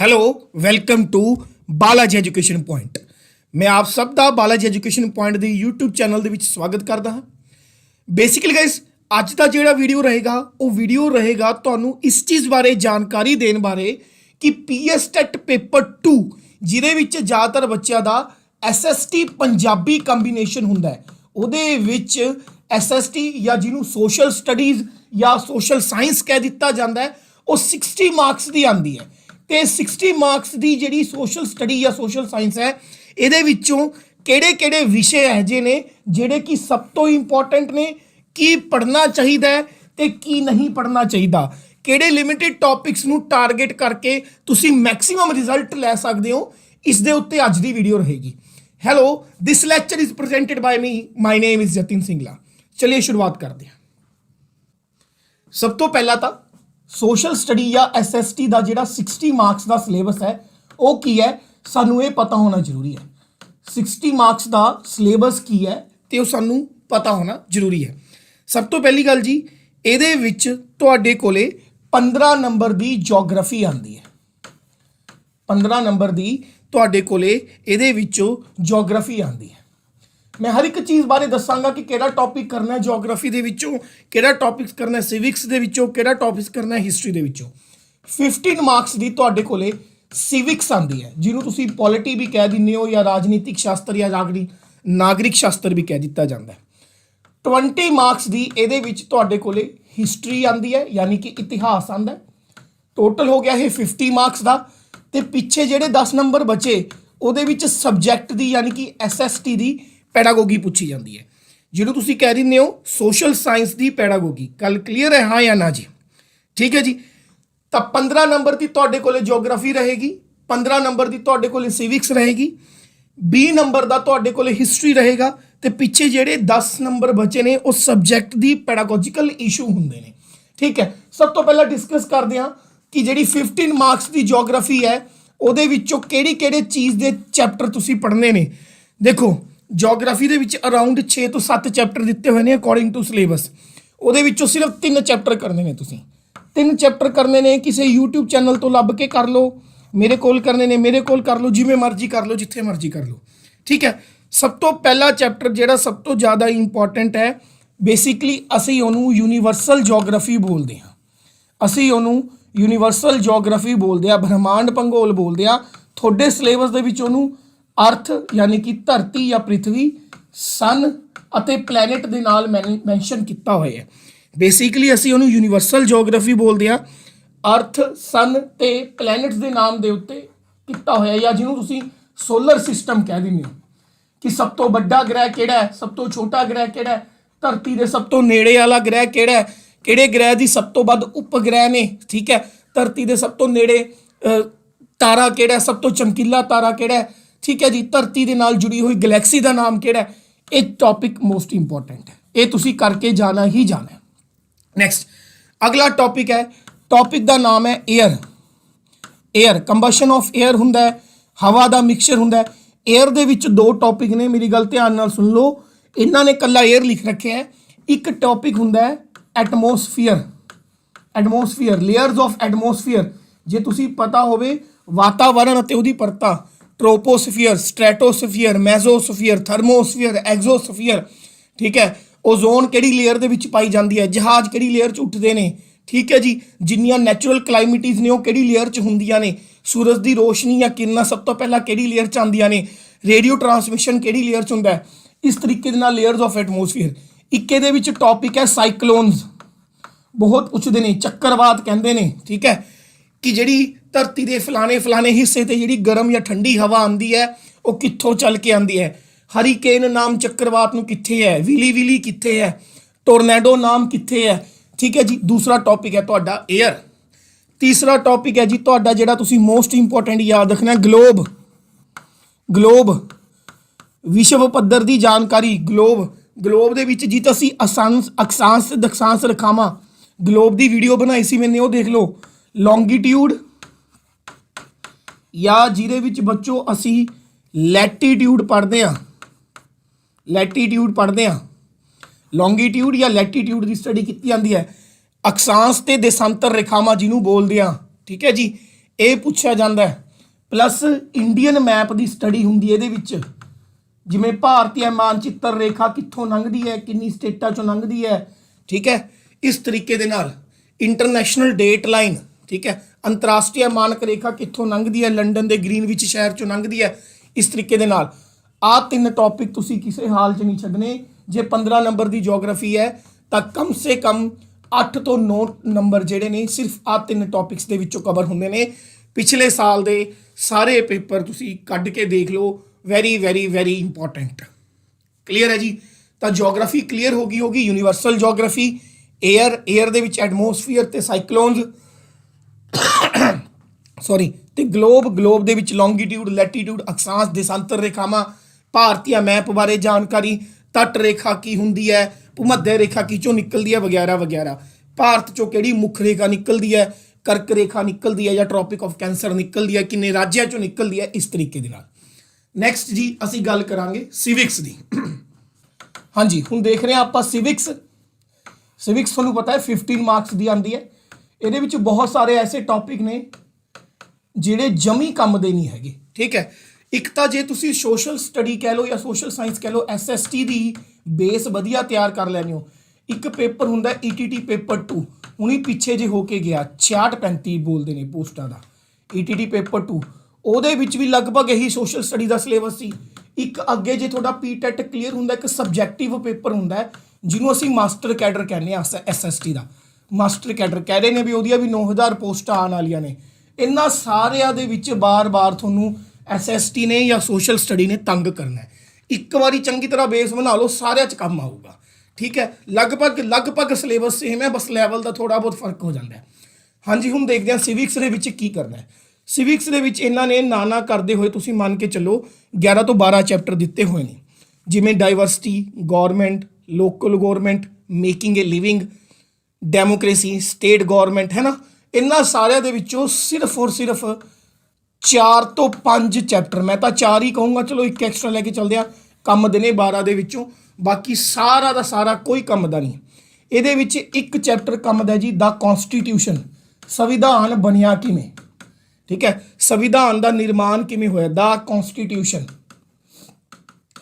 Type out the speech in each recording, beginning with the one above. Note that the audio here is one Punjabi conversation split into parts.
Hello welcome to Balaji education point ਮੈਂ ਆਪ ਸਭ ਦਾ ਬਾਲਾਜੀ ਐਜੂਕੇਸ਼ਨ ਪੁਆਇੰਟ ਦੇ YouTube ਚੈਨਲ ਦੇ ਵਿੱਚ ਸਵਾਗਤ ਕਰਦਾ ਹਾਂ ਬੇਸਿਕਲੀ ਗਾਇਸ ਅੱਜ ਦਾ ਜਿਹੜਾ ਵੀਡੀਓ ਰਹੇਗਾ ਉਹ ਵੀਡੀਓ ਰਹੇਗਾ ਤੁਹਾਨੂੰ ਇਸ ਚੀਜ਼ ਬਾਰੇ ਜਾਣਕਾਰੀ ਦੇਣ ਬਾਰੇ ਕਿ ਪੀਐਸ ਟੈਟ ਪੇਪਰ 2 ਜਿਹਦੇ ਵਿੱਚ ਜ਼ਿਆਦਾਤਰ ਬੱਚਿਆਂ ਦਾ ਐਸਐਸਟੀ ਪੰਜਾਬੀ ਕੰਬੀਨੇਸ਼ਨ ਹੁੰਦਾ ਹੈ ਉਹਦੇ ਵਿੱਚ ਐਸਐਸਟੀ ਜਾਂ ਜਿਹਨੂੰ ਸੋਸ਼ਲ ਸਟੱਡੀਜ਼ ਜਾਂ ਸੋਸ਼ਲ ਸਾਇੰਸ ਕਹਿ ਦਿੱਤਾ ਜਾਂਦਾ ਹੈ ਉਹ 60 ਮਾਰਕਸ ਦੀ ਆਂਦੀ ਹੈ ਤੇ 60 ਮਾਰਕਸ ਦੀ ਜਿਹੜੀ ਸੋਸ਼ਲ ਸਟੱਡੀ ਜਾਂ ਸੋਸ਼ਲ ਸਾਇੰਸ ਹੈ, ਇਹਦੇ ਵਿੱਚੋਂ ਕਿਹੜੇ-ਕਿਹੜੇ ਵਿਸ਼ੇ ਹੈ ਜੇ ਨੇ ਜਿਹੜੇ ਕਿ ਸਭ ਤੋਂ ਇੰਪੋਰਟੈਂਟ ਨੇ, ਕੀ ਪੜ੍ਹਨਾ ਚਾਹੀਦਾ ਹੈ ਤੇ ਕੀ ਨਹੀਂ ਪੜ੍ਹਨਾ ਚਾਹੀਦਾ। ਕਿਹੜੇ ਲਿਮਿਟਿਡ ਟੌਪਿਕਸ ਨੂੰ ਟਾਰਗੇਟ ਕਰਕੇ ਤੁਸੀਂ ਮੈਕਸਿਮਮ ਰਿਜ਼ਲਟ ਲੈ ਸਕਦੇ ਹੋ, ਇਸ ਦੇ ਉੱਤੇ ਅੱਜ ਦੀ ਵੀਡੀਓ ਰਹੇਗੀ। Hello this lecture is presented by me my name is Jatin Singla ਚਲਿਏ ਸ਼ੁਰੂਆਤ ਕਰਦੇ ਹਾਂ। ਸਭ ਤੋਂ ਪਹਿਲਾਂ ਤਾਂ ਸੋਸ਼ਲ ਸਟੱਡੀ ਜਾਂ ਐਸਐਸਟੀ ਦਾ ਜਿਹੜਾ 60 ਮਾਰਕਸ ਦਾ ਸਿਲੇਬਸ ਹੈ, ਉਹ ਕੀ ਹੈ? ਸਾਨੂੰ ਇਹ ਪਤਾ ਹੋਣਾ ਜ਼ਰੂਰੀ ਹੈ। 60 ਮਾਰਕਸ ਦਾ ਸਿਲੇਬਸ ਕੀ ਹੈ ਤੇ ਉਹ ਸਾਨੂੰ ਪਤਾ ਹੋਣਾ ਜ਼ਰੂਰੀ ਹੈ। ਸਭ ਤੋਂ ਪਹਿਲੀ ਗੱਲ ਜੀ, ਇਹਦੇ ਵਿੱਚ ਤੁਹਾਡੇ ਕੋਲੇ 15 ਨੰਬਰ ਦੀ ਜੀਓਗ੍ਰਾਫੀ ਆਉਂਦੀ ਹੈ। 15 ਨੰਬਰ ਦੀ ਤੁਹਾਡੇ ਕੋਲੇ ਇਹਦੇ ਵਿੱਚੋਂ ਜੀਓਗ੍ਰਾਫੀ ਆਉਂਦੀ ਹੈ। ਮੈਂ ਹਰ ਇੱਕ ਚੀਜ਼ ਬਾਰੇ ਦੱਸਾਂਗਾ ਕਿ ਕਿਹੜਾ ਟੌਪਿਕ ਕਰਨਾ ਹੈ ਜੀਓਗ੍ਰਾਫੀ ਦੇ ਵਿੱਚੋਂ, ਕਿਹੜਾ ਟੌਪਿਕਸ ਕਰਨਾ ਹੈ ਸਿਵਿਕਸ ਦੇ ਵਿੱਚੋਂ, ਕਿਹੜਾ ਟੌਪਿਕਸ ਕਰਨਾ ਹੈ ਹਿਸਟਰੀ ਦੇ ਵਿੱਚੋਂ। 15 ਮਾਰਕਸ ਦੀ ਤੁਹਾਡੇ ਕੋਲੇ ਸਿਵਿਕਸ ਆਂਦੀ ਹੈ, ਜਿਹਨੂੰ ਤੁਸੀਂ ਪੋਲਿਟੀ ਵੀ ਕਹਿ ਦਿੰਦੇ ਹੋ ਜਾਂ ਰਾਜਨੀਤਿਕ ਸ਼ਾਸਤਰ ਜਾਂ ਨਾਗਰਿਕ ਨਾਗਰਿਕ ਸ਼ਾਸਤਰ ਵੀ ਕਹਿ ਦਿੱਤਾ ਜਾਂਦਾ ਹੈ। 20 ਮਾਰਕਸ ਦੀ ਇਹਦੇ ਵਿੱਚ ਤੁਹਾਡੇ ਕੋਲੇ ਹਿਸਟਰੀ ਆਂਦੀ ਹੈ, ਯਾਨੀ ਕਿ ਇਤਿਹਾਸ ਆਂਦਾ ਟੋਟਲ ਹੋ ਗਿਆ ਇਹ 50 ਮਾਰਕਸ ਦਾ, ਤੇ ਪਿੱਛੇ ਜਿਹੜੇ 10 ਨੰਬਰ ਬਚੇ, ਉਹਦੇ ਵਿੱਚ ਸਬਜੈਕਟ ਦੀ ਯਾਨੀ ਕਿ ਐਸਐਸਟੀ ਦੀ ਪੈਡਾਗੋਗੀ ਪੁੱਛੀ ਜਾਂਦੀ ਹੈ। ਜਿਹਨੂੰ ਤੁਸੀਂ ਕਹਿ ਦਿੰਦੇ ਹੋ ਸੋਸ਼ਲ ਸਾਇੰਸ ਦੀ ਪੈਡਾਗੋਗੀ। ਕੱਲ ਕਲੀਅਰ ਹੈ ਹਾਂ ਜਾਂ ਨਾ ਜੀ? ਠੀਕ ਹੈ ਜੀ? ਤਾਂ 15 ਨੰਬਰ ਦੀ ਤੁਹਾਡੇ ਕੋਲੇ ਜੀਓਗ੍ਰਾਫੀ ਰਹੇਗੀ 15 ਨੰਬਰ ਦੀ ਤੁਹਾਡੇ ਕੋਲੇ ਸਿਵਿਕਸ ਰਹੇਗੀ 20 ਨੰਬਰ ਦਾ ਤੁਹਾਡੇ ਕੋਲੇ ਹਿਸਟਰੀ ਰਹੇਗਾ ਤੇ ਪਿੱਛੇ ਜਿਹੜੇ 10 ਨੰਬਰ ਬਚੇ ਨੇ, ਉਹ ਸਬਜੈਕਟ ਦੀ ਪੈਡਾਗੋਜੀਕਲ ਇਸ਼ੂ ਹੁੰਦੇ ਨੇ। ਠੀਕ ਹੈ? ਸਭ ਤੋਂ ਪਹਿਲਾਂ ਡਿਸਕਸ ਕਰਦੇ ਹਾਂ ਕਿ ਜਿਹੜੀ 15 ਮਾਰਕਸ ਦੀ ਜੀਓਗ੍ਰਾਫੀ ਹੈ, ਉਹਦੇ ਵਿੱਚੋਂ ਕਿਹੜੀ ਕਿਹੜੇ ਚੀਜ਼ ਦੇ ਚੈਪਟਰ ਤੁਸੀਂ ਪੜ੍ਹਨੇ ਨੇ। ਦੇਖੋ ਜੀਓਗ੍ਰਾਫੀ ਦੇ ਵਿੱਚ ਅਰਾਊਂਡ 6 ਤੋਂ 7 ਚੈਪਟਰ ਦਿੱਤੇ ਹੋਏ ਨੇ ਅਕੋਰਡਿੰਗ ਟੂ ਸਿਲੇਬਸ ਉਹਦੇ ਵਿੱਚੋਂ ਸਿਰਫ 3 ਚੈਪਟਰ ਕਰਨੇ ਨੇ ਤੁਸੀਂ। ਤਿੰਨ ਚੈਪਟਰ ਕਰਨੇ ਨੇ, ਕਿਸੇ YouTube ਚੈਨਲ ਤੋਂ ਲੱਭ ਕੇ ਕਰ ਲਓ, ਮੇਰੇ ਕੋਲ ਕਰਨੇ ਨੇ, ਮੇਰੇ ਕੋਲ ਕਰ ਲਓ, ਜਿਵੇਂ ਮਰਜ਼ੀ ਕਰ ਲਓ, ਜਿੱਥੇ ਮਰਜ਼ੀ ਕਰ ਲਓ। ਠੀਕ ਹੈ? ਸਭ ਤੋਂ ਪਹਿਲਾ ਚੈਪਟਰ ਜਿਹੜਾ ਸਭ ਤੋਂ ਜ਼ਿਆਦਾ ਇੰਪੋਰਟੈਂਟ ਹੈ ਬੇਸਿਕਲੀ ਅਸੀਂ ਉਹਨੂੰ ਯੂਨੀਵਰਸਲ ਜੀਓਗ੍ਰਾਫੀ ਬੋਲਦੇ ਹਾਂ। ਅਸੀਂ ਉਹਨੂੰ ਯੂਨੀਵਰਸਲ ਜੀਓਗ੍ਰਾਫੀ ਬੋਲਦੇ ਆ ਬ੍ਰਹਿਮੰਡ ਭੰਗੋਲ ਬੋਲਦੇ ਆ ਤੁਹਾਡੇ ਸਿਲੇਬਸ ਦੇ ਵਿੱਚ ਉਹਨੂੰ ਅਰਥ, ਯਾਨੀ ਕਿ ਧਰਤੀ ਜਾਂ ਪ੍ਰਿਥਵੀ ਸਨ ਅਤੇ ਪਲੈਨਟ ਦੇ ਨਾਲ ਮੈਂਸ਼ਨ ਕੀਤਾ ਹੋਇਆ ਹੈ। ਬੇਸਿਕਲੀ ਅਸੀਂ ਉਹਨੂੰ ਯੂਨੀਵਰਸਲ ਜੀਓਗ੍ਰਾਫੀ ਬੋਲਦੇ ਆ ਅਰਥ ਸਨ ਤੇ ਪਲੈਨਟਸ ਦੇ ਨਾਮ ਦੇ ਉੱਤੇ ਕੀਤਾ ਹੋਇਆ ਜਾਂ ਜਿਹਨੂੰ ਤੁਸੀਂ ਸੋਲਰ ਸਿਸਟਮ ਕਹਿ ਦਿੰਦੇ ਹੋ। ਕਿ ਸਭ ਤੋਂ ਵੱਡਾ ਗ੍ਰਹਿ ਕਿਹੜਾ ਹੈ? ਸਭ ਤੋਂ ਛੋਟਾ ਗ੍ਰਹਿ ਕਿਹੜਾ ਹੈ? ਧਰਤੀ ਦੇ ਸਭ ਤੋਂ ਨੇੜੇ ਵਾਲਾ ਗ੍ਰਹਿ ਕਿਹੜਾ ਹੈ? ਕਿਹੜੇ ਗ੍ਰਹਿ ਦੀ ਸਭ ਤੋਂ ਵੱਧ ਉਪਗ੍ਰਹਿ ਨੇ? ਠੀਕ ਹੈ। ਧਰਤੀ ਦੇ ਸਭ ਤੋਂ ਨੇੜੇ ਤਾਰਾ ਕਿਹੜਾ ਸਭ ਤੋਂ ਚਮਕੀਲਾ ਤਾਰਾ ਕਿਹੜਾ ਠੀਕ ਹੈ ਜੀ, ਧਰਤੀ ਦੇ ਨਾਲ ਜੁੜੀ ਹੋਈ ਗੈਲੈਕਸੀ ਦਾ ਨਾਮ ਕਿਹੜਾ ਹੈ? ਇਹ ਟੌਪਿਕ ਮੋਸਟ ਇੰਪੋਰਟੈਂਟ ਹੈ। ਇਹ ਤੁਸੀਂ ਕਰਕੇ ਜਾਣਾ ਹੀ ਜਾਣਾ ਹੈ। ਨੈਕਸਟ ਅਗਲਾ ਟੌਪਿਕ ਹੈ। ਟੌਪਿਕ ਦਾ ਨਾਮ ਹੈ air air combustion of air ਹੁੰਦਾ ਹੈ। ਹਵਾ ਦਾ ਮਿਕਸਚਰ ਹੁੰਦਾ ਹੈ। 에ਅਰ ਦੇ ਵਿੱਚ ਦੋ ਟੌਪਿਕ ਨੇ, ਮੇਰੀ ਗੱਲ ਧਿਆਨ ਨਾਲ ਸੁਣ ਲਓ। ਇਹਨਾਂ ਨੇ ਕੱਲਾ 에ਅਰ ਲਿਖ ਰੱਖਿਆ ਹੈ। ਇੱਕ ਟੌਪਿਕ ਹੁੰਦਾ ਹੈ atmosphere atmosphere layers of atmosphere ਜੇ ਤੁਸੀਂ ਪਤਾ ਹੋਵੇ ਵਾਤਾਵਰਣ ਅਤੇ ਉਹਦੀ ਪਰਤਾਂ। ਟ੍ਰੋਪੋਸਫੀਅਰ ਸਟ੍ਰੈਟੋਸਫੀਅਰ ਮੈਜ਼ੋਸਫੀਅਰ ਥਰਮੋਸਫੀਅਰ ਐਗਜ਼ੋਸਫੀਅਰ ਠੀਕ ਹੈ ਓਜ਼ੋਨ ਕਿਹੜੀ ਲੇਅਰ ਦੇ ਵਿੱਚ ਪਾਈ ਜਾਂਦੀ ਹੈ ਜਹਾਜ਼ ਕਿਹੜੀ ਲੇਅਰ 'ਚ ਉੱਠਦੇ ਨੇ ਠੀਕ ਹੈ ਜੀ ਜਿੰਨੀਆਂ ਨੈਚੁਰਲ ਕਲਾਈਮਿਟੀਜ਼ ਨੇ ਉਹ ਕਿਹੜੀ ਲੇਅਰ 'ਚ ਹੁੰਦੀਆਂ ਨੇ ਸੂਰਜ ਦੀ ਰੋਸ਼ਨੀ ਜਾਂ ਕਿਰਨਾਂ ਸਭ ਤੋਂ ਪਹਿਲਾਂ ਕਿਹੜੀ ਲੇਅਰ 'ਚ ਆਉਂਦੀਆਂ ਨੇ ਰੇਡੀਓ ਟਰਾਂਸਮਿਸ਼ਨ ਕਿਹੜੀ ਲੇਅਰ 'ਚ ਹੁੰਦਾ ਹੈ ਇਸ ਤਰੀਕੇ ਦੇ ਨਾਲ ਲੇਅਰਸ ਆਫ ਐਟਮੋਸਫੀਅਰ ਇੱਕ ਇਹਦੇ ਵਿੱਚ ਟੌਪਿਕ ਹੈ ਸਾਈਕਲੋਨਸ ਬਹੁਤ ਪੁੱਛਦੇ ਨੇ ਚੱਕਰਵਾਦ ਕਹਿੰਦੇ ਨੇ ਠੀਕ ਹੈ ਕਿ ਜਿਹੜੀ ਧਰਤੀ ਦੇ ਫਲਾਣੇ ਫਲਾਣੇ ਹਿੱਸੇ ਤੇ ਜਿਹੜੀ ਗਰਮ ਜਾਂ ਠੰਡੀ ਹਵਾ ਆਉਂਦੀ ਹੈ, ਉਹ ਕਿੱਥੋਂ ਚੱਲ ਕੇ ਆਉਂਦੀ ਹੈ? ਹਰੀਕੇਨ ਨਾਮ ਚੱਕਰਵਾਤ ਨੂੰ ਕਿੱਥੇ ਹੈ? ਵਿਲੀ ਵਿਲੀ ਕਿੱਥੇ ਹੈ? ਟੋਰਨੇਡੋ ਨਾਮ ਕਿੱਥੇ ਹੈ? ਠੀਕ ਹੈ ਜੀ, ਦੂਸਰਾ ਟੌਪਿਕ ਹੈ ਤੁਹਾਡਾ 에ਅਰ ਤੀਸਰਾ ਟੌਪਿਕ ਹੈ ਜੀ ਤੁਹਾਡਾ ਜਿਹੜਾ ਤੁਸੀਂ ਮੋਸਟ ਇੰਪੋਰਟੈਂਟ ਯਾਦ ਰੱਖਣਾ ਗਲੋਬ ਗਲੋਬ ਵਿਸ਼ਵ ਪੱਧਰ ਦੀ ਜਾਣਕਾਰੀ ਗਲੋਬ ਗਲੋਬ ਦੇ ਵਿੱਚ ਜੀ ਤੁਸੀਂ ਅਸਾਂਸ, ਅਕਸਾਂਸ ਦਖਸਾਂਸ ਰਖਾਵਾਂ। ਗਲੋਬ ਦੀ ਵੀਡੀਓ ਬਣਾਈ ਸੀ ਮੈਨੇ, ਉਹ ਦੇਖ ਲਓ। ਲੌਂਗੀਟਿਊਡ ਜਾਂ ਜਿਹਦੇ ਵਿੱਚ ਬੱਚੋ ਅਸੀਂ ਲੈਟੀਟਿਊਡ ਪੜ੍ਹਦੇ ਆ ਲੈਟੀਟਿਊਡ ਪੜ੍ਹਦੇ ਆ ਲੌਂਗੀਟਿਊਡ ਜਾਂ ਲੈਟੀਟਿਊਡ ਦੀ ਸਟੱਡੀ ਕੀਤੀ ਜਾਂਦੀ ਹੈ। ਅਕਸਾਂਸ ਤੇ ਦੇਸ਼ਾਂਤਰ ਰੇਖਾਵਾਂ ਜਿਹਨੂੰ ਬੋਲਦੇ ਆ ਠੀਕ ਹੈ ਜੀ? ਇਹ ਪੁੱਛਿਆ ਜਾਂਦਾ ਹੈ। ਪਲੱਸ ਇੰਡੀਅਨ ਮੈਪ ਦੀ ਸਟੱਡੀ ਹੁੰਦੀ ਹੈ ਇਹਦੇ ਵਿੱਚ। ਜਿਵੇਂ ਭਾਰਤੀ ਮਾਨਚਿੱਤਰ ਰੇਖਾ ਕਿੱਥੋਂ ਲੰਘਦੀ ਹੈ, ਕਿੰਨੀ ਸਟੇਟਾਂ ਚੋਂ ਲੰਘਦੀ ਹੈ। ਠੀਕ ਹੈ? ਇਸ ਤਰੀਕੇ ਦੇ ਨਾਲ ਇੰਟਰਨੈਸ਼ਨਲ ਡੇਟ ਲਾਈਨ ਠੀਕ ਹੈ? ਅੰਤਰਰਾਸ਼ਟਰੀ ਮਾਨਕ ਰੇਖਾ ਕਿੱਥੋਂ ਲੰਘਦੀ ਹੈ? ਲੰਡਨ ਦੇ ਗ੍ਰੀਨਵਿਚ ਸ਼ਹਿਰ ਚੋਂ ਲੰਘਦੀ ਹੈ। ਇਸ ਤਰੀਕੇ ਦੇ ਨਾਲ ਆਹ ਤਿੰਨ ਟੌਪਿਕ ਤੁਸੀਂ ਕਿਸੇ ਹਾਲ 'ਚ ਨਹੀਂ ਛੱਡਣੇ ਜੇ 15 ਨੰਬਰ ਦੀ ਜੀਓਗ੍ਰਾਫੀ ਹੈ, ਤਾਂ ਕਮ ਸੇ ਕਮ 8 ਤੋਂ 9 ਨੰਬਰ ਜਿਹੜੇ ਨੇ ਸਿਰਫ ਆਹ ਤਿੰਨ ਟੌਪਿਕਸ ਦੇ ਵਿੱਚੋਂ ਕਵਰ ਹੁੰਦੇ ਨੇ। ਪਿਛਲੇ ਸਾਲ ਦੇ ਸਾਰੇ ਪੇਪਰ ਤੁਸੀਂ ਕੱਢ ਕੇ ਦੇਖ ਲਓ। Very very very important clear ਹੈ ਜੀ? ਤਾਂ ਜੀਓਗ੍ਰਾਫੀ ਕਲੀਅਰ ਹੋ ਗਈ ਹੋਗੀ। ਯੂਨੀਵਰਸਲ ਜੀਓਗ੍ਰਾਫੀ 에ਅਰ 에ਅਰ ਦੇ ਵਿੱਚ ਐਟਮੋਸਫੀਅਰ ਤੇ ਸਾਈਕਲੋਨਸ ਸੌਰੀ ਤੇ ਗਲੋਬ ਗਲੋਬ ਦੇ ਵਿੱਚ ਲੌਂਗੀਟਿਊਡ ਲੈਟੀਟਿਊਡ ਅਕਸ਼ਾਂਸ਼ ਦੇਸ਼ਾਂਤਰ ਰੇਖਾਵਾਂ, ਭਾਰਤੀ ਮੈਪ ਬਾਰੇ ਜਾਣਕਾਰੀ, ਤਟ ਰੇਖਾ ਕੀ ਹੁੰਦੀ ਹੈ, ਭੂਮੱਧ ਰੇਖਾ ਕੀ ਚੋਂ ਨਿਕਲਦੀ ਹੈ, ਵਗੈਰਾ ਵਗੈਰਾ। ਭਾਰਤ ਚੋਂ ਕਿਹੜੀ ਮੁੱਖ ਰੇਖਾ ਨਿਕਲਦੀ ਹੈ, ਕਰਕ ਰੇਖਾ ਨਿਕਲਦੀ ਹੈ ਜਾਂ ਟ੍ਰੋਪਿਕ ਆਫ ਕੈਂਸਰ ਨਿਕਲਦੀ ਹੈ, ਕਿੰਨੇ ਰਾਜਿਆਂ ਚੋਂ ਨਿਕਲਦੀ ਹੈ, ਇਸ ਤਰੀਕੇ ਦੇ ਨਾਲ। ਨੈਕਸਟ ਜੀ, ਅਸੀਂ ਗੱਲ ਕਰਾਂਗੇ ਸਿਵਿਕਸ ਦੀ। ਹਾਂਜੀ, ਹੁਣ ਦੇਖ ਰਹੇ ਹਾਂ ਆਪਾਂ ਸਿਵਿਕਸ ਸਿਵਿਕਸ ਤੁਹਾਨੂੰ ਪਤਾ ਹੈ 15 ਮਾਰਕਸ ਦੀ ਆਉਂਦੀ ਹੈ। ਇਹਦੇ ਵਿੱਚ ਬਹੁਤ ਸਾਰੇ ਐਸੇ ਟੌਪਿਕ ਨੇ ਜਿਹੜੇ ਜਮੀ ਕੰਮ ਦੇ ਨਹੀਂ ਹੈਗੇ। ਠੀਕ ਹੈ। ਇੱਕ ਤਾਂ ਜੇ ਤੁਸੀਂ ਸੋਸ਼ਲ ਸਟੱਡੀ ਕਹਿ ਲਓ ਜਾਂ ਸੋਸ਼ਲ ਸਾਇੰਸ ਕਹਿ ਲਓ ਐਸਐਸਟੀ ਦੀ ਬੇਸ ਵਧੀਆ ਤਿਆਰ ਕਰ ਲੈਣੀ ਹੋ। ਇੱਕ ਪੇਪਰ ਹੁੰਦਾ ਈਟੀਟੀ ਪੇਪਰ 2 ਹੁਣੀ ਪਿੱਛੇ ਜੇ ਹੋ ਕੇ ਗਿਆ 66 35 ਬੋਲਦੇ ਨੇ ਪੋਸਟਾਂ ਦਾ। ਈਟੀਟੀ ਪੇਪਰ 2 ਉਹਦੇ ਵਿੱਚ ਵੀ ਲਗਭਗ ਇਹੀ ਸੋਸ਼ਲ ਸਟੱਡੀ ਦਾ ਸਿਲੇਬਸ ਸੀ। ਇੱਕ ਅੱਗੇ ਜੇ ਤੁਹਾਡਾ ਪੀਟੈਟ ਕਲੀਅਰ ਹੁੰਦਾ, ਇੱਕ ਸਬਜੈਕਟਿਵ ਪੇਪਰ ਹੁੰਦਾ ਜਿਹਨੂੰ ਅਸੀਂ ਮਾਸਟਰ ਕੈਡਰ ਕਹਿੰਦੇ ਆ ਐਸਐਸਟੀ ਦਾ। ਮਾਸਟਰ ਕੈਡਰ ਕਹਿ ਰਹੇ ਨੇ ਵੀ ਉਹਦੀਆਂ ਵੀ 9000 ਪੋਸਟਾਂ ਆਉਣ ਵਾਲੀਆਂ ਨੇ। ਇਹਨਾਂ ਸਾਰਿਆਂ ਦੇ ਵਿੱਚ ਬਾਰ-ਬਾਰ ਤੁਹਾਨੂੰ ਐਸਐਸਟੀ ਨੇ ਜਾਂ ਸੋਸ਼ਲ ਸਟੱਡੀ ਨੇ ਤੰਗ ਕਰਨਾ ਹੈ। ਇੱਕ ਵਾਰੀ ਚੰਗੀ ਤਰ੍ਹਾਂ ਬੇਸ ਬਣਾ ਲਓ, ਸਾਰਿਆਂ 'ਚ ਕੰਮ ਆਊਗਾ। ਠੀਕ ਹੈ? ਲਗਭਗ ਲਗਭਗ ਸਿਲੇਬਸ ਸੇਮ ਹੈ, ਬਸ ਲੈਵਲ ਦਾ ਥੋੜਾ ਬਹੁਤ ਫ਼ਰਕ ਹੋ ਜਾਂਦਾ ਹੈ। ਹਾਂਜੀ, ਹੁਣ ਦੇਖਦੇ ਹਾਂ ਸਿਵਿਕਸ ਦੇ ਵਿੱਚ ਕੀ ਕਰਨਾ ਹੈ। ਸਿਵਿਕਸ ਦੇ ਵਿੱਚ ਇਹਨਾਂ ਨੇ ਨਾਨਾ ਕਰਦੇ ਹੋਏ ਤੁਸੀਂ ਮੰਨ ਕੇ ਚੱਲੋ 11 ਤੋਂ 12 ਚੈਪਟਰ ਦਿੱਤੇ ਹੋਏ ਨੇ। ਜਿਵੇਂ diversity government local government making a living democracy state government ਹੈ ਨਾ? ਇਹਨਾਂ ਸਾਰਿਆਂ ਦੇ ਵਿੱਚੋਂ ਸਿਰਫ ਔਰ ਸਿਰਫ 4 ਤੋਂ 5 ਚੈਪਟਰ, ਮੈਂ ਤਾਂ 4 ਹੀ ਕਹੂੰਗਾ, ਚਲੋ ਇੱਕ ਐਕਸਟਰਾ ਲੈ ਕੇ ਚੱਲਦੇ ਆ ਕੰਮ ਦੇ ਨੇ 12 ਦੇ ਵਿੱਚੋਂ, ਬਾਕੀ ਸਾਰਾ ਦਾ ਸਾਰਾ ਕੋਈ ਕੰਮ ਦਾ ਨਹੀਂ। ਇਹਦੇ ਵਿੱਚ ਇੱਕ ਚੈਪਟਰ ਕੰਮ ਦਾ ਜੀ, ਦਾ ਕਨਸਟੀਟਿਊਸ਼ਨ ਸੰਵਿਧਾਨ ਬਣਿਆ ਕਿਵੇਂ? ਠੀਕ ਹੈ, ਸੰਵਿਧਾਨ ਦਾ ਨਿਰਮਾਣ ਕਿਵੇਂ ਹੋਇਆ? ਦਾ ਕਨਸਟੀਟਿਊਸ਼ਨ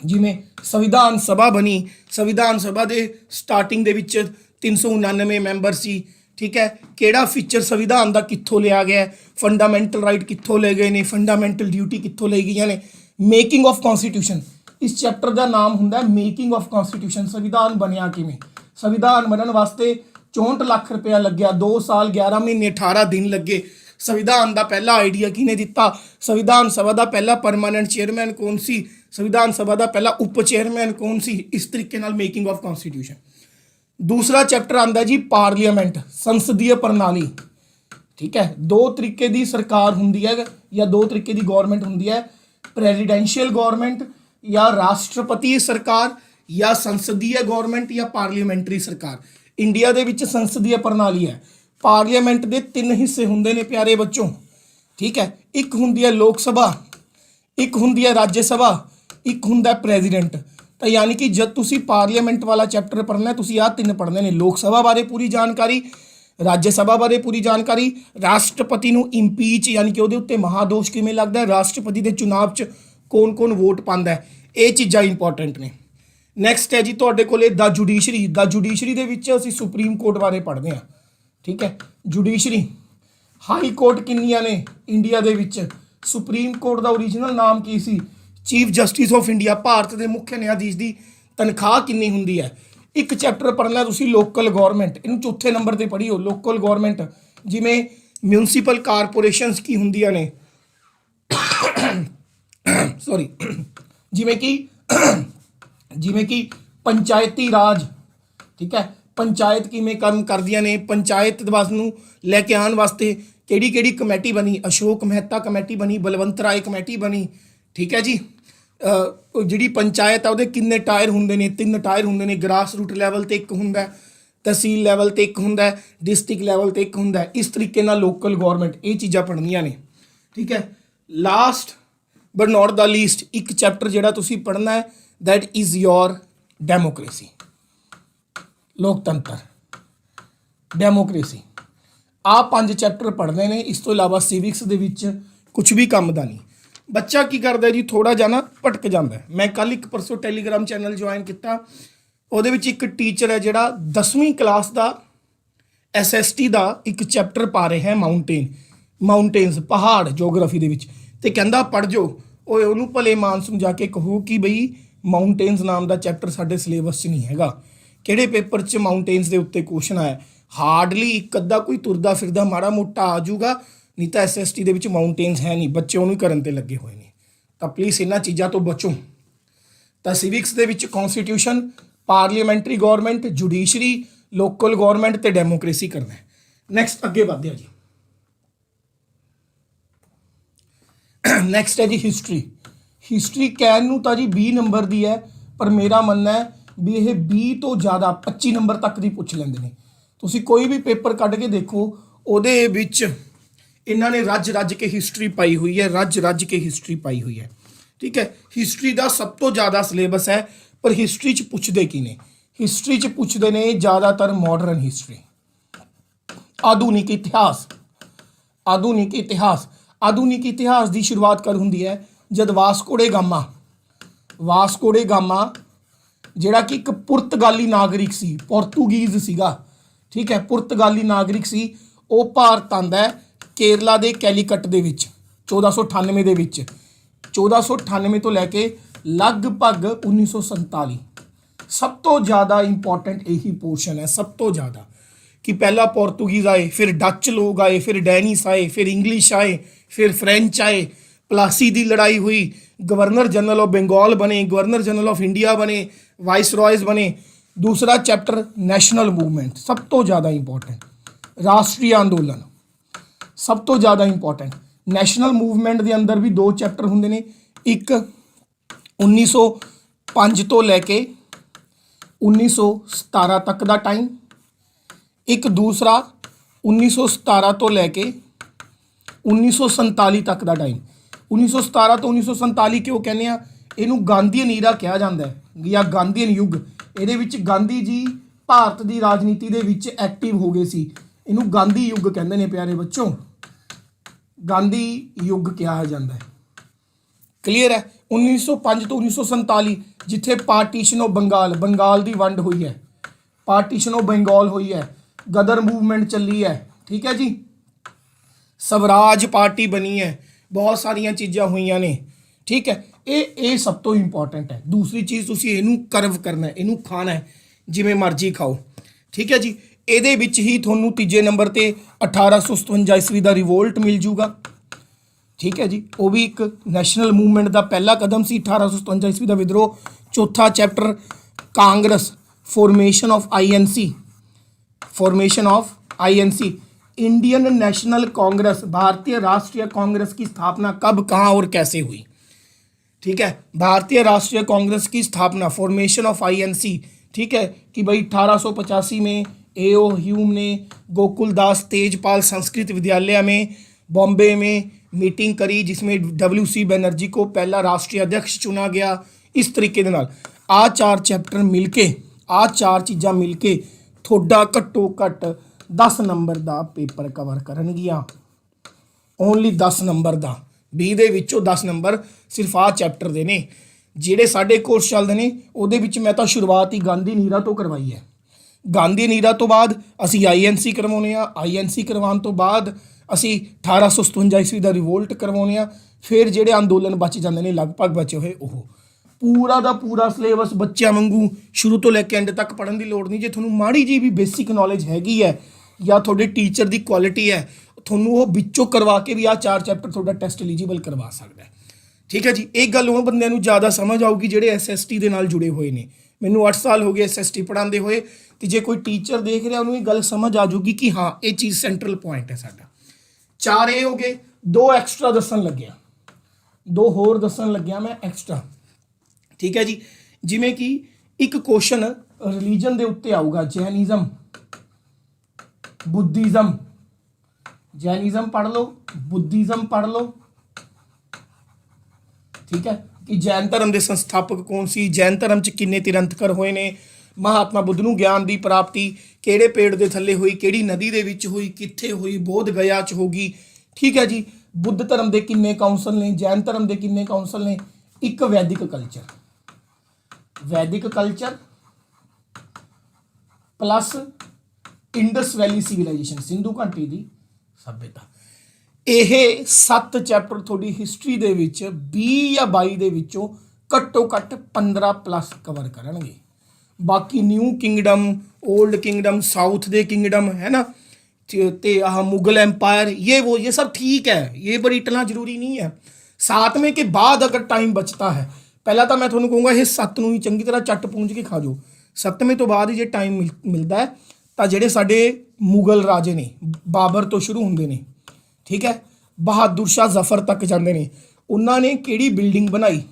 ਜਿਵੇਂ ਸੰਵਿਧਾਨ ਸਭਾ ਬਣੀ, ਸੰਵਿਧਾਨ ਸਭਾ ਦੇ ਸਟਾਰਟਿੰਗ ਦੇ ਵਿੱਚ 399 ਮੈਂਬਰ ਸੀ ਠੀਕ ਹੈ? ਕਿਹੜਾ ਫੀਚਰ ਸੰਵਿਧਾਨ ਦਾ ਕਿੱਥੋਂ ਲਿਆ ਗਿਆ ਹੈ? ਫੰਡਾਮੈਂਟਲ ਰਾਈਟ ਕਿੱਥੋਂ ਲਏ ਗਏ ਨੇ? ਫੰਡਾਮੈਂਟਲ ਡਿਊਟੀ ਕਿੱਥੋਂ ਲਈ ਗਈਆਂ ਨੇ? ਮੇਕਿੰਗ ਆਫ ਕਨਸਟੀਟਿਊਸ਼ਨ ਇਸ ਚੈਪਟਰ ਦਾ ਨਾਮ ਹੁੰਦਾ ਹੈ ਮੇਕਿੰਗ ਆਫ ਕਨਸਟੀਟਿਊਸ਼ਨ ਸੰਵਿਧਾਨ ਬਣਿਆ ਕਿਵੇਂ? ਸੰਵਿਧਾਨ ਬਣਨ ਵਾਸਤੇ 64 ਲੱਖ ਰੁਪਇਆ ਲੱਗਿਆ। 2 ਸਾਲ 11 ਮਹੀਨੇ 18 ਦਿਨ ਲੱਗੇ। ਸੰਵਿਧਾਨ ਦਾ ਪਹਿਲਾ ਆਈਡੀਆ ਕਿਹਨੇ ਦਿੱਤਾ? ਸੰਵਿਧਾਨ ਸਭਾ ਦਾ ਪਹਿਲਾ ਪਰਮਾਨੈਂਟ ਚੇਅਰਮੈਨ ਕੌਣ ਸੀ? ਸੰਵਿਧਾਨ ਸਭਾ ਦਾ ਪਹਿਲਾ ਉਪ ਚੇਅਰਮੈਨ ਕੌਣ ਸੀ? ਇਸ ਤਰੀਕੇ ਨਾਲ ਮੇਕਿੰਗ ਆਫ ਕਨਸਟੀਟਿਊਸ਼ਨ ਦੂਸਰਾ ਚੈਪਟਰ ਆਂਦਾ ਜੀ ਪਾਰਲੀਮੈਂਟ, ਸੰਸਦੀਏ ਪ੍ਰਣਾਲੀ। ਠੀਕ ਹੈ, ਦੋ ਤਰੀਕੇ ਦੀ ਸਰਕਾਰ ਹੁੰਦੀ ਹੈ ਜਾਂ ਦੋ ਤਰੀਕੇ ਦੀ ਗਵਰਨਮੈਂਟ ਹੁੰਦੀ ਹੈ। ਪ੍ਰੈਜ਼ੀਡੈਂਸ਼ੀਅਲ ਗਵਰਨਮੈਂਟ ਜਾਂ ਰਾਸ਼ਟਰਪਤੀ ਸਰਕਾਰ ਜਾਂ ਸੰਸਦੀਏ ਗਵਰਨਮੈਂਟ ਜਾਂ ਪਾਰਲੀਮੈਂਟਰੀ ਸਰਕਾਰ। ਇੰਡੀਆ ਦੇ ਵਿੱਚ ਸੰਸਦੀਏ ਪ੍ਰਣਾਲੀ ਹੈ। ਪਾਰਲੀਮੈਂਟ ਦੇ ਤਿੰਨ ਹਿੱਸੇ ਹੁੰਦੇ ਨੇ ਪਿਆਰੇ ਬੱਚੋ। ਠੀਕ ਹੈ, ਇੱਕ ਹੁੰਦੀ ਹੈ ਲੋਕ ਸਭਾ, ਇੱਕ ਹੁੰਦੀ ਹੈ ਰਾਜ ਸਭਾ, ਇੱਕ ਹੁੰਦਾ ਪ੍ਰੈਜ਼ੀਡੈਂਟ ਤਾਂ ਯਾਨੀ ਕਿ ਜਦ ਤੁਸੀਂ ਪਾਰਲੀਮੈਂਟ ਵਾਲਾ ਚੈਪਟਰ ਪੜ੍ਹਨਾ, ਤੁਸੀਂ ਆਹ ਤਿੰਨ ਪੜ੍ਹਨੇ ਨੇ, ਲੋਕ ਸਭਾ ਬਾਰੇ ਪੂਰੀ ਜਾਣਕਾਰੀ, ਰਾਜ ਸਭਾ ਬਾਰੇ ਪੂਰੀ ਜਾਣਕਾਰੀ, ਰਾਸ਼ਟਰਪਤੀ ਨੂੰ ਇੰਪੀਚ ਯਾਨੀ ਕਿ ਉਹਦੇ ਉੱਤੇ ਮਹਾਦੋਸ਼ ਕਿਵੇਂ ਲੱਗਦਾ ਹੈ, ਰਾਸ਼ਟਰਪਤੀ ਦੇ ਚੁਣਾਵ 'ਚ ਕੌਣ-ਕੌਣ ਵੋਟ ਪਾਉਂਦਾ ਹੈ, ਇਹ ਚੀਜ਼ਾਂ ਇੰਪੋਰਟੈਂਟ ਨੇ। ਨੈਕਸਟ ਹੈ ਜੀ ਤੁਹਾਡੇ ਕੋਲੇ ਦਾ ਜੁਡੀਸ਼ਰੀ ਦਾ ਜੁਡੀਸ਼ਰੀ ਦੇ ਵਿੱਚ ਅਸੀਂ ਸੁਪਰੀਮ ਕੋਰਟ ਬਾਰੇ ਪੜ੍ਹਦੇ ਹਾਂ, ਠੀਕ ਹੈ? ਜੁਡੀਸ਼ਰੀ ਹਾਈ ਕੋਰਟ ਕਿੰਨੀਆਂ ਨੇ ਇੰਡੀਆ ਦੇ ਵਿੱਚ? ਸੁਪਰੀਮ ਕੋਰਟ ਦਾ ਓਰੀਜਨਲ ਨਾਮ ਕੀ ਸੀ? Chief justice of India Bharat ਦੇ ਮੁੱਖ ਨਿਆਧੀਸ਼ ਦੀ ਤਨਖਾਹ ਕਿੰਨੀ ਹੁੰਦੀ ਹੈ? ਇੱਕ ਚੈਪਟਰ ਪੜ੍ਹਨਾ ਤੁਸੀਂ ਲੋਕਲ ਗਵਰਨਮੈਂਟ ਇਹਨੂੰ ਚੌਥੇ ਨੰਬਰ ਤੇ ਪੜ੍ਹੀਓ ਲੋਕਲ ਗਵਰਨਮੈਂਟ ਜਿਵੇਂ ਮਿਊਨਿਸਪਲ ਕਾਰਪੋਰੇਸ਼ਨਸ ਕੀ ਹੁੰਦੀਆਂ ਨੇ? ਸੌਰੀ ਜਿਵੇਂ ਕਿ ਜਿਵੇਂ ਕਿ ਪੰਚਾਇਤੀ ਰਾਜ, ਠੀਕ ਹੈ? ਪੰਚਾਇਤ ਕਿਵੇਂ ਕੰਮ ਕਰਦੀਆਂ ਨੇ? ਪੰਚਾਇਤ ਦਿਵਸ ਨੂੰ ਲੈ ਕੇ ਆਉਣ ਵਾਸਤੇ ਕਿਹੜੀ ਕਿਹੜੀ ਕਮੇਟੀ ਬਣੀ? ਅਸ਼ੋਕ ਮਹਿਤਾ ਕਮੇਟੀ ਬਣੀ, ਬਲਵੰਤ ਰਾਏ ਕਮੇਟੀ ਬਣੀ, ਠੀਕ ਹੈ ਜੀ? ਜਿਹੜੀ ਪੰਚਾਇਤ ਆ ਉਹਦੇ ਕਿੰਨੇ ਟਾਇਰ ਹੁੰਦੇ ਨੇ ਤਿੰਨ ਟਾਇਰ ਹੁੰਦੇ ਨੇ ਗ੍ਰਾਸ ਰੂਟ ਲੈਵਲ ਤੇ ਇੱਕ ਹੁੰਦਾ ਹੈ, ਤਹਿਸੀਲ ਲੈਵਲ ਤੇ ਇੱਕ ਹੁੰਦਾ ਡਿਸਟ੍ਰਿਕਟ ਲੈਵਲ ਤੇ ਇੱਕ ਹੁੰਦਾ ਹੈ। ਇਸ ਤਰੀਕੇ ਨਾਲ ਲੋਕਲ ਗਵਰਨਮੈਂਟ ਇਹ ਚੀਜ਼ਾਂ ਪੜ੍ਹਨੀਆਂ ਨੇ। ਠੀਕ ਹੈ? Last but not the least ਇੱਕ ਚੈਪਟਰ ਜਿਹੜਾ ਤੁਸੀਂ ਪੜ੍ਹਨਾ ਹੈ that is your democracy. ਲੋਕਤੰਤਰ। ਡੈਮੋਕ੍ਰੇਸੀ ਆ ਪੰਜ ਚੈਪਟਰ ਪੜ੍ਹਨੇ ਨੇ ਇਸ ਤੋਂ ਇਲਾਵਾ ਸਿਵਿਕਸ ਦੇ ਵਿੱਚ ਕੁਝ ਵੀ ਕੰਮ ਦਾ ਨਹੀਂ। ਬੱਚਾ ਕੀ ਕਰਦਾ ਜੀ? ਥੋੜਾ ਜਿਹਾ ਨਾ ਭਟਕ ਜਾਂਦਾ ਮੈਂ ਕੱਲ ਇੱਕ ਪਰਸੋਂ ਟੈਲੀਗ੍ਰਾਮ ਚੈਨਲ ਜੁਆਇਨ ਕੀਤਾ। ਉਹਦੇ ਵਿੱਚ ਇੱਕ ਟੀਚਰ ਹੈ ਜਿਹੜਾ 10ਵੀਂ ਕਲਾਸ ਦਾ ਐਸਐਸਟੀ ਦਾ ਇੱਕ ਚੈਪਟਰ ਪਾ ਰਿਹਾ ਹੈ ਮਾਊਂਟੇਨ ਮਾਊਂਟੇਨਸ ਪਹਾੜ ਜੀਓਗ੍ਰਾਫੀ ਦੇ ਵਿੱਚ। ਤੇ ਕਹਿੰਦਾ ਪੜ ਜੋ। ਓਏ ਉਹਨੂੰ ਭਲੇ ਮਾਨ ਸਮਝਾ ਕੇ ਕਹੋ ਕਿ ਬਈ ਮਾਊਂਟੇਨਸ ਨਾਮ ਦਾ ਚੈਪਟਰ ਸਾਡੇ ਸਿਲੇਬਸ 'ਚ ਨਹੀਂ ਹੈਗਾ। ਕਿਹੜੇ ਪੇਪਰ 'ਚ ਮਾਊਂਟੇਨਸ ਦੇ ਉੱਤੇ ਕੁਐਸਚਨ ਆਇਆ? ਹਾਰਡਲੀ ਇੱਕ ਅੱਧਾ ਕੋਈ ਤੁਰਦਾ ਫਿਰਦਾ, ਮਾੜਾ ਮੋਟਾ ਆ ਜਾਊਗਾ। ਨਹੀਂ ਤਾਂ ਐਸਐਸਟੀ ਦੇ ਵਿੱਚ ਮਾਊਂਟੇਨਸ ਹੈ ਨਹੀਂ, ਬੱਚੇ ਉਹਨੂੰ ਕਰਨ ਤੇ ਲੱਗੇ ਹੋਏ ਨੇ। ਤਾਂ ਪਲੀਜ਼ ਇਹਨਾਂ ਚੀਜ਼ਾਂ ਤੋਂ ਬਚੋ। ਤਾਂ ਸਿਵਿਕਸ ਦੇ ਵਿੱਚ constitution parliamentary government judiciary local government ਤੇ ਡੈਮੋਕ੍ਰੇਸੀ ਕਰਨਾ ਹੈ। ਨੈਕਸਟ ਅੱਗੇ ਵਧਦੇ ਹਾਂ ਜੀ। ਨੈਕਸਟ ਹੈ ਜੀ ਹਿਸਟਰੀ ਹਿਸਟਰੀ ਕਹਿਣ ਨੂੰ ਤਾਂ ਜੀ 20 ਨੰਬਰ ਦੀ ਹੈ, ਪਰ ਮੇਰਾ ਮੰਨਣਾ ਹੈ ਵੀ ਇਹ 20 ਤੋਂ ਜ਼ਿਆਦਾ 25 ਨੰਬਰ ਤੱਕ ਦੀ ਪੁੱਛ ਲੈਂਦੇ ਨੇ। ਤੁਸੀਂ ਕੋਈ ਵੀ ਪੇਪਰ ਕੱਢ ਕੇ ਦੇਖੋ, ਉਹਦੇ ਵਿੱਚ ਇਹਨਾਂ ਨੇ ਰੱਜ ਰੱਜ ਕੇ ਹਿਸਟਰੀ ਪਾਈ ਹੋਈ ਹੈ, ਰੱਜ ਰੱਜ ਕੇ ਹਿਸਟਰੀ ਪਾਈ ਹੋਈ ਹੈ। ਠੀਕ ਹੈ ਹਿਸਟਰੀ ਦਾ ਸਭ ਤੋਂ ਜ਼ਿਆਦਾ ਸਿਲੇਬਸ ਹੈ, ਪਰ ਹਿਸਟਰੀ ਚ ਪੁੱਛਦੇ ਕੀ ਨੇ? ਹਿਸਟਰੀ ਚ ਪੁੱਛਦੇ ਨੇ ਜ਼ਿਆਦਾਤਰ ਮਾਡਰਨ ਹਿਸਟਰੀ ਆਧੁਨਿਕ ਇਤਿਹਾਸ। ਆਧੁਨਿਕ ਇਤਿਹਾਸ। ਆਧੁਨਿਕ ਇਤਿਹਾਸ ਦੀ ਸ਼ੁਰੂਆਤ ਕਰ ਹੁੰਦੀ ਹੈ? ਜਦ ਵਾਸਕੋੜੇ ਗਾਮਾ। ਵਾਸਕੋੜੇ ਗਾਮਾ, ਜਿਹੜਾ ਕਿ ਇੱਕ ਪੁਰਤਗਾਲੀ ਨਾਗਰਿਕ ਸੀ, ਪੋਰਤੂਗੀਜ਼ ਸੀਗਾ। ਠੀਕ ਹੈ, ਪੁਰਤਗਾਲੀ ਨਾਗਰਿਕ ਸੀ, ਉਹ ਭਾਰਤ ਆਂਦਾ ਹੈ। ਕੇਰਲਾ ਦੇ ਕੈਲੀਕਟ ਦੇ ਵਿੱਚ 1498 ਦੇ ਵਿੱਚ। 1498 ਤੋਂ ਲੈ ਕੇ ਲਗਭਗ 1947 ਸਭ ਤੋਂ ਜ਼ਿਆਦਾ ਇੰਪੋਰਟੈਂਟ ਇਹੀ ਪੋਰਸ਼ਨ ਹੈ, ਸਭ ਤੋਂ ਜ਼ਿਆਦਾ। ਕਿ ਪਹਿਲਾਂ ਪੋਰਤੁਗੀਜ਼ ਆਏ, ਫਿਰ ਡੱਚ ਲੋਕ ਆਏ, ਫਿਰ ਡੈਨਿਸ ਆਏ, ਫਿਰ ਇੰਗਲਿਸ਼ ਆਏ, ਫਿਰ ਫ੍ਰੈਂਚ ਆਏ। ਪਲਾਸੀ ਦੀ ਲੜਾਈ ਹੋਈ ਗਵਰਨਰ ਜਨਰਲ ਆਫ ਬੰਗਾਲ ਬਣੇ ਗਵਰਨਰ ਜਨਰਲ ਆਫ ਇੰਡੀਆ ਬਣੇ ਵਾਈਸ ਰॉयਜ਼ ਬਣੇ। ਦੂਸਰਾ ਚੈਪਟਰ ਨੈਸ਼ਨਲ ਮੂਵਮੈਂਟ ਸਭ ਤੋਂ ਜ਼ਿਆਦਾ ਇੰਪੋਰਟੈਂਟ ਰਾਸ਼ਟਰੀ ਅੰਦੋਲਨ। ਸਭ ਤੋਂ ਜ਼ਿਆਦਾ ਇੰਪੋਰਟੈਂਟ ਨੈਸ਼ਨਲ ਮੂਵਮੈਂਟ ਦੇ ਅੰਦਰ ਵੀ ਦੋ ਚੈਪਟਰ ਹੁੰਦੇ ਨੇ। ਇੱਕ 1905 ਤੋਂ ਲੈ ਕੇ 1917 ਤੱਕ ਦਾ ਟਾਈਮ ਇੱਕ ਦੂਸਰਾ 1917 ਤੋਂ ਲੈ ਕੇ 1947 ਤੱਕ ਦਾ ਟਾਈਮ 1917 ਤੋਂ 1947 ਕਿਉਂ ਕਹਿੰਦੇ ਆ? ਇਹਨੂੰ ਗਾਂਧੀਅਨ ਈਰਾ ਕਿਹਾ ਜਾਂਦਾ ਹੈ, ਜਾਂ ਗਾਂਧੀਅਨ ਯੁੱਗ। ਇਹਦੇ ਵਿੱਚ ਗਾਂਧੀ ਜੀ ਭਾਰਤ ਦੀ ਰਾਜਨੀਤੀ ਦੇ ਵਿੱਚ ਐਕਟਿਵ ਹੋ ਗਏ ਸੀ। ਇਹਨੂੰ ਗਾਂਧੀ ਯੁੱਗ ਕਹਿੰਦੇ ਨੇ ਪਿਆਰੇ ਬੱਚੋ। ਗਾਂਧੀ ਯੁੱਗ ਕਿਹਾ ਜਾਂਦਾ ਹੈ। ਕਲੀਅਰ ਹੈ? 1905 ਤੋਂ 1947 ਜਿੱਥੇ ਪਾਰਟੀਸ਼ਨ ਆਫ ਬੰਗਾਲ ਬੰਗਾਲ ਦੀ ਵੰਡ ਹੋਈ ਹੈ। ਪਾਰਟੀਸ਼ਨ ਆਫ ਬੰਗਾਲ ਹੋਈ ਹੈ। ਗਦਰ ਮੂਵਮੈਂਟ ਚੱਲੀ ਹੈ। ਠੀਕ ਹੈ ਜੀ? ਸਵਰਾਜ ਪਾਰਟੀ ਬਣੀ ਹੈ। ਬਹੁਤ ਸਾਰੀਆਂ ਚੀਜ਼ਾਂ ਹੋਈਆਂ ਨੇ। ਠੀਕ ਹੈ? ਇਹ ਇਹ ਸਭ ਤੋਂ ਇੰਪੋਰਟੈਂਟ ਹੈ। ਦੂਸਰੀ ਚੀਜ਼ ਤੁਸੀਂ ਇਹਨੂੰ ਕਰਵ ਕਰਨਾ ਹੈ, ਇਹਨੂੰ ਖਾਣਾ ਹੈ। ਜਿਵੇਂ ਮਰਜ਼ੀ ਖਾਓ। ਠੀਕ ਹੈ ਜੀ? ਇਹਦੇ ਵਿੱਚ ਹੀ ਤੁਹਾਨੂੰ ਤੀਜੇ ਨੰਬਰ ਤੇ 1857 ਈਸਵੀ ਦਾ ਰਿਵੋਲਟ ਮਿਲ ਜੂਗਾ ਠੀਕ ਹੈ ਜੀ ਉਹ ਵੀ ਇੱਕ ਨੈਸ਼ਨਲ ਮੂਵਮੈਂਟ ਦਾ ਪਹਿਲਾ ਕਦਮ ਸੀ 1857 ਈਸਵੀ ਦਾ ਵਿਦਰੋਹ ਚੌਥਾ chapter Congress formation of INC formation of INC Indian National Congress भारतीय राष्ट्रीय कांग्रेस की स्थापना कब कहाँ और कैसे हुई ठीक है भारतीय राष्ट्रीय कांग्रेस की स्थापना फॉर्मेशन ऑफ आईएनसी ठीक है कि भाई 1885 में एओ ह्यूम ने गोकुल दास तेजपाल संस्कृत विद्यालय में बॉम्बे में मीटिंग करी जिसमें डब्ल्यू सी बनर्जी को पहला राष्ट्रीय अध्यक्ष चुना गया इस तरीके ਦੇ ਨਾਲ ਆ ਚਾਰ ਚੈਪਟਰ ਮਿਲ ਕੇ ਆ ਚਾਰ ਚੀਜ਼ਾਂ ਮਿਲ ਕੇ ਤੁਹਾਡਾ ਘੱਟੋ ਘੱਟ 10 ਨੰਬਰ ਦਾ ਪੇਪਰ ਕਵਰ ਕਰਨਗੀਆਂ ਓਨਲੀ 10 ਨੰਬਰ ਦਾ 20 ਦੇ ਵਿੱਚੋਂ 10 ਨੰਬਰ ਸਿਰਫ ਆ ਚੈਪਟਰ ਦੇ ਨੇ ਜਿਹੜੇ ਸਾਡੇ ਕੋਰਸ ਚੱਲਦੇ ਨੇ ਉਹਦੇ ਵਿੱਚ ਮੈਂ ਤਾਂ ਸ਼ੁਰੂਆਤ ਹੀ ਗਾਂਧੀ ਨੀਰਾ ਤੋਂ ਕਰਵਾਈ ਹੈ ਗਾਂਧੀ ਨੀਰਾ ਤੋਂ ਬਾਅਦ ਅਸੀਂ ਆਈਐਨਸੀ ਕਰਵਾਉਨੇ ਆ ਆਈਐਨਸੀ ਕਰਵਾਉਣ ਤੋਂ ਬਾਅਦ ਅਸੀਂ 1857 ਈਸਵੀ ਦਾ ਰਿਵੋਲਟ ਕਰਵਾਉਨੇ ਆ ਫਿਰ ਜਿਹੜੇ ਅੰਦੋਲਨ ਬਚ ਜਾਂਦੇ ਨੇ, ਲਗਭਗ ਬਚੇ ਹੋਏ ਉਹ। ਪੂਰਾ ਦਾ ਪੂਰਾ ਸਿਲੇਬਸ ਬੱਚਿਆਂ ਵਾਂਗੂ ਸ਼ੁਰੂ ਤੋਂ ਲੈ ਕੇ ਐਂਡ ਤੱਕ ਪੜ੍ਹਨ ਦੀ ਲੋੜ ਨਹੀਂ। ਜੇ ਤੁਹਾਨੂੰ ਮਾੜੀ ਜੀ ਵੀ ਬੇਸਿਕ ਨੌਲੇਜ ਹੈਗੀ ਹੈ ਜਾਂ ਤੁਹਾਡੇ ਟੀਚਰ ਦੀ ਕੁਆਲਿਟੀ ਹੈ, ਤੁਹਾਨੂੰ ਉਹ ਵਿੱਚੋਂ ਕਰਵਾ ਕੇ ਵੀ ਆ ਚਾਰ ਚੈਪਟਰ ਤੁਹਾਡਾ ਟੈਸਟ ਐਲੀਜੀਬਲ ਕਰਵਾ ਸਕਦਾ ਹੈ। ਠੀਕ ਹੈ ਜੀ? ਇਹ ਗੱਲ ਉਹ ਬੰਦਿਆਂ ਨੂੰ ਜ਼ਿਆਦਾ ਸਮਝ ਆਊਗੀ ਜਿਹੜੇ ਐਸਐਸਟੀ ਦੇ ਨਾਲ ਜੁੜੇ ਹੋਏ ਨੇ। ਮੈਨੂੰ 8 ਸਾਲ ਹੋ ਗਏ ਐਸਐਸਟੀ ਪੜ੍ਹਾਉਂਦੇ ਹੋਏ ਤੇ ਜੇ ਕੋਈ ਟੀਚਰ ਦੇਖ ਰਿਹਾ, ਉਹਨੂੰ ਇਹ ਗੱਲ ਸਮਝ ਆ ਜਾਊਗੀ ਕਿ ਹਾਂ, ਇਹ ਚੀਜ਼ ਸੈਂਟਰਲ ਪੁਆਇੰਟ ਹੈ ਸਾਡਾ। ਚਾਰ ਇਹ ਹੋ ਗਏ, ਦੋ ਐਕਸਟਰਾ ਦੱਸਣ ਲੱਗਿਆ। ਦੋ ਹੋਰ ਦੱਸਣ ਲੱਗਿਆ ਮੈਂ ਐਕਸਟਰਾ ਠੀਕ ਹੈ ਜੀ? ਜਿਵੇਂ ਕਿ ਇੱਕ ਕੁਐਸਚਨ ਰਿਲੀਜਨ ਦੇ ਉੱਤੇ ਆਊਗਾ ਜੈਨਿਜ਼ਮ ਬੁੱਧੀਜ਼ਮ ਜੈਨਿਜ਼ਮ ਪੜ੍ਹ ਲਓ ਬੁੱਧੀਜ਼ਮ ਪੜ੍ਹ ਲਓ। ਠੀਕ ਹੈ? ਕਿ ਜੈਨ ਧਰਮ ਦੇ ਸੰਸਥਾਪਕ ਕੌਣ ਸੀ? ਜੈਨ ਧਰਮ ਚ ਕਿੰਨੇ ਤਿਰੰਤਕਰ ਹੋਏ ਨੇ? ਮਹਾਤਮਾ ਬੁੱਧ ਨੂੰ ਗਿਆਨ ਦੀ ਪ੍ਰਾਪਤੀ ਕਿਹੜੇ ਪੇੜ ਦੇ ਥੱਲੇ ਹੋਈ? ਕਿਹੜੀ ਨਦੀ ਦੇ ਵਿੱਚ ਹੋਈ? ਕਿੱਥੇ ਹੋਈ? ਬੋਧ ਗਿਆ ਚ ਹੋਗੀ ਠੀਕ ਹੈ ਜੀ। ਬੁੱਧ ਧਰਮ ਦੇ ਕਿੰਨੇ ਕਾਉਂਸਲ ਨੇ? ਜੈਨ ਧਰਮ ਦੇ ਕਿੰਨੇ ਕਾਉਂਸਲ ਨੇ? ਇੱਕ Vedic culture. Vedic culture plus Indus valley civilisation, Sindhu ਘਾਟੀ ਦੀ ਸਭਿਅਤਾ। ਇਹ 7 ਚੈਪਟਰ ਤੁਹਾਡੀ ਹਿਸਟਰੀ ਦੇ ਵਿੱਚ 20 ਜਾਂ 22 ਦੇ ਵਿੱਚੋਂ ਘੱਟੋ ਘੱਟ 15 ਪਲੱਸ ਕਵਰ ਕਰਨਗੇ। ਬਾਕੀ new kingdom old kingdom south ਦੇ किंगडम है ना ਤੇ ਆਹ ਮੁਗਲ ਐਮਪਾयर ये वो ये ਸਭ ਠੀਕ ਹੈ। ਇਹ पर इतना जरूरी नहीं है साथ में के बाद अगर टाइम बचता है पहला तो ਤੁਹਾਨੂੰ ਕਹੂੰਗਾ ਇਹ ਸੱਤ ਨੂੰ ਹੀ ਚੰਗੀ ਤਰ੍ਹਾਂ ਚੱਟ ਪੂੰਝ ਕੇ ਖਾ ਜੋ ਸੱਤਵੇਂ ਤੋਂ ਬਾਅਦ ਜੇ ਟਾਈਮ ਮਿਲਦਾ ਤਾਂ ਜਿਹੜੇ ਸਾਡੇ ਮੁਗਲ ਰਾਜੇ ਨੇ, ਬਾਬਰ ਤੋਂ ਸ਼ੁਰੂ ਹੁੰਦੇ ਨੇ ਠੀਕ ਹੈ? ਬਹਾਦਰ ਸ਼ਾਹ ਜ਼ਫਰ ਤੱਕ ਜਾਂਦੇ ਨੇ। ਉਹਨਾਂ ਨੇ ਕਿਹੜੀ ਬਿਲਡਿੰਗ ਬਣਾਈ?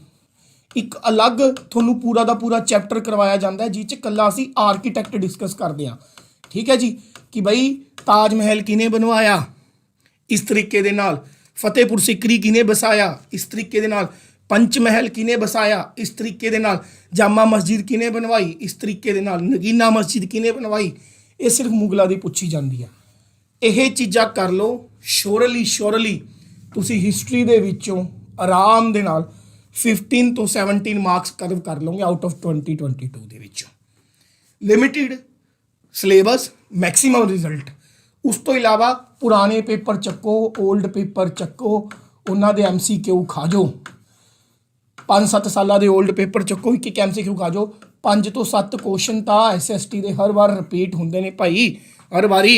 ਇੱਕ ਅਲੱਗ ਤੁਹਾਨੂੰ ਪੂਰਾ ਦਾ ਪੂਰਾ ਚੈਪਟਰ ਕਰਵਾਇਆ ਜਾਂਦਾ ਹੈ ਜਿਸ ਚ ਕੱਲਾ ਅਸੀਂ ਆਰਕੀਟੈਕਟ ਡਿਸਕਸ ਕਰਦੇ ਹਾਂ। ਠੀਕ ਹੈ ਜੀ? ਕਿ ਬਈ ਤਾਜ ਮਹਿਲ ਕਿਨੇ ਬਣਵਾਇਆ? ਇਸ ਤਰੀਕੇ ਦੇ ਨਾਲ। ਫਤਿਹਪੁਰ ਸਿਕਰੀ ਕਿਨੇ ਬਸਾਇਆ ਇਸ ਤਰੀਕੇ ਦੇ ਨਾਲ। ਪੰਚ ਮਹਿਲ ਕਿਨੇ ਬਸਾਇਆ ਇਸ ਤਰੀਕੇ ਦੇ ਨਾਲ। ਜਾਮਾ ਮਸਜਿਦ ਕਿਨੇ ਬਣਵਾਈ? ਇਸ ਤਰੀਕੇ ਦੇ ਨਾਲ। ਨਗੀਨਾ ਮਸਜਿਦ ਕਿਨੇ ਬਣਵਾਈ? ਇਹ ਸਿਰਫ ਮੁਗਲਾਂ ਦੀ ਪੁੱਛੀ ਜਾਂਦੀ ਹੈ। ਇਹ ਚੀਜ਼ਾਂ ਕਰ ਲਓ। ਸ਼ੋਰਲੀ ਸ਼ੋਰਲੀ ਤੁਸੀਂ ਹਿਸਟਰੀ ਦੇ ਵਿੱਚੋਂ ਆਰਾਮ ਦੇ ਨਾਲ 15 ਤੋਂ 17 ਮਾਰਕਸ ਕਰਵ ਕਰ ਲਓਗੇ ਆਊਟ ਆਫ 2022 ਦੇ ਵਿੱਚੋਂ। ਲਿਮਿਟਿਡ ਸਿਲੇਬਸ ਮੈਕਸਿਮਮ ਰਿਜ਼ਲਟ ਉਸ ਤੋਂ ਇਲਾਵਾ ਪੁਰਾਣੇ ਪੇਪਰ ਚੱਕੋ 올ਡ ਪੇਪਰ ਚੱਕੋ, ਉਹਨਾਂ ਦੇ ਐਮਸੀਕਿਊ ਖਾ ਜਾਓ 5-7 ਸਾਲਾਂ ਦੇ 올ਡ ਪੇਪਰ ਚੱਕੋ, ਇੱਕ ਇੱਕ ਐਮਸੀਕਿਊ ਖਾ ਜਾਓ 5 ਤੋਂ 7 ਕੁਐਸਚਨ ਤਾਂ ਐਸਐਸਟੀ ਦੇ ਹਰ ਵਾਰ ਰਿਪੀਟ ਹੁੰਦੇ ਨੇ ਭਾਈ, ਹਰ ਵਾਰੀ।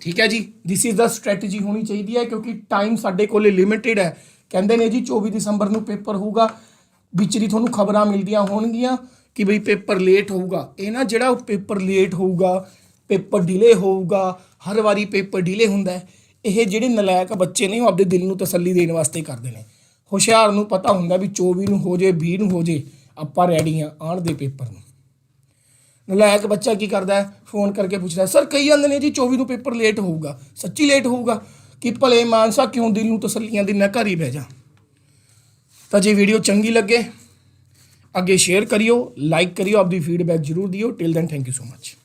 ਠੀਕ ਹੈ ਜੀ? ਥਿਸ ਇਜ਼ ਦਾ ਸਟ੍ਰੈਟਜੀ ਹੋਣੀ ਚਾਹੀਦੀ ਹੈ ਕਿਉਂਕਿ ਟਾਈਮ ਸਾਡੇ ਕੋਲੇ ਲਿਮਿਟਿਡ ਹੈ। ਕਹਿੰਦੇ ਨੇ ਜੀ 24 ਦਸੰਬਰ ਨੂੰ ਪੇਪਰ ਹੋਊਗਾ ਵਿਚਰੀ ਤੁਹਾਨੂੰ ਖਬਰਾਂ ਮਿਲਦੀਆਂ ਹੋਣਗੀਆਂ ਕਿ ਬਈ ਪੇਪਰ ਲੇਟ ਹੋਊਗਾ। ਇਹ ਨਾ ਜਿਹੜਾ ਪੇਪਰ ਲੇਟ ਹੋਊਗਾ, ਪੇਪਰ ਡਿਲੇ ਹੋਊਗਾ, ਹਰ ਵਾਰੀ ਪੇਪਰ ਡਿਲੇ ਹੁੰਦਾ ਇਹ ਜਿਹੜੇ ਨਲਾਇਕ ਬੱਚੇ ਨੇ ਉਹ ਆਪਦੇ ਦਿਲ ਨੂੰ ਤਸੱਲੀ ਦੇਣ ਵਾਸਤੇ ਕਰਦੇ ਨੇ। ਹੁਸ਼ਿਆਰ ਨੂੰ ਪਤਾ ਹੁੰਦਾ ਵੀ 24 ਨੂੰ ਹੋ ਜੇ 20 ਨੂੰ ਹੋ ਜੇ, ਆਪਾਂ ਰੈਡੀ ਆ ਆਉਣ ਦੇ ਪੇਪਰ ਨੂੰ। ਨਲਾਇਕ ਬੱਚਾ ਕੀ ਕਰਦਾ ਹੈ? ਫੋਨ ਕਰਕੇ ਪੁੱਛਦਾ ਸਰ, ਕਹੀ ਜਾਂਦੇ ਨੇ ਜੀ 24 ਨੂੰ ਪੇਪਰ ਲੇਟ ਹੋਊਗਾ। ਸੱਚੀ ਲੇਟ ਹੋਊਗਾ? ਕਿ ਭਲੇ ਮਾਨਸਾ ਕਿਉਂ ਦਿਲ ਨੂੰ ਤਸੱਲੀਆਂ ਦਿੰਨਾ ਘਰ ਹੀ ਬਹਿ ਜਾ? ਤਾਂ ਜੇ ਵੀਡੀਓ ਚੰਗੀ ਲੱਗੇ, ਅੱਗੇ ਸ਼ੇਅਰ ਕਰਿਓ ਲਾਈਕ ਕਰਿਓ, ਆਪਦੀ ਫੀਡਬੈਕ ਜ਼ਰੂਰ ਦਿਓ। Till then thank you so much